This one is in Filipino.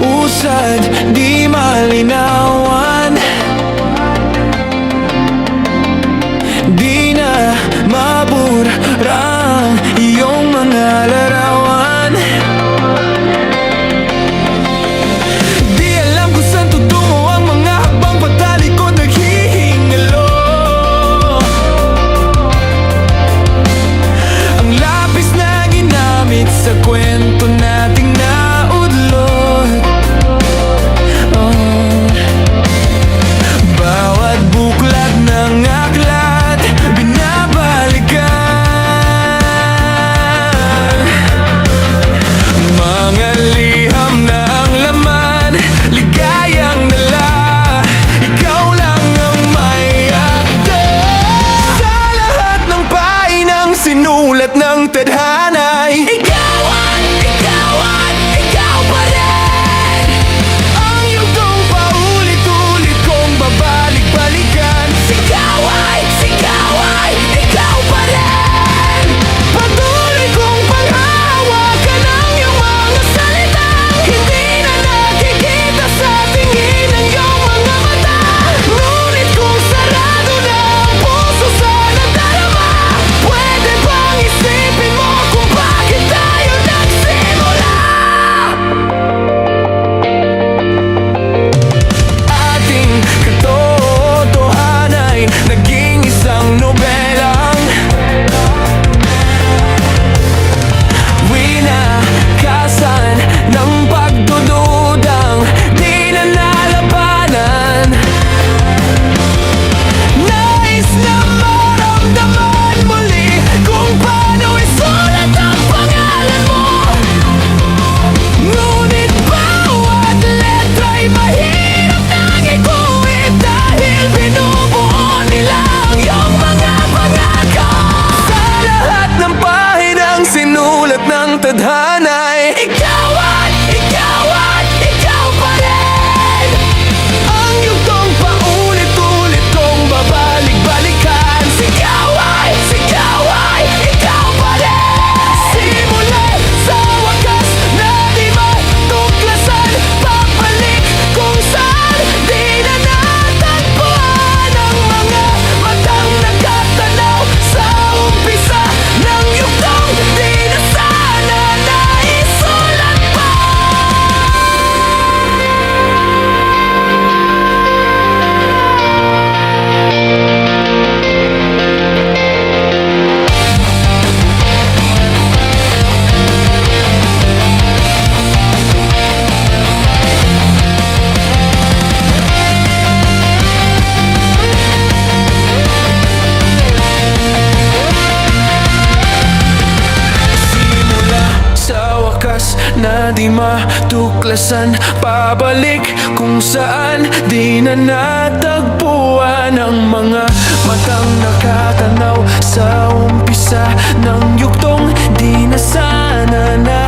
usad Di malinaw. di matuklasan. Pabalik kung saan di na natagpuan Ang mga matang nakatanaw sa umpisa Ng yuktong di na sana na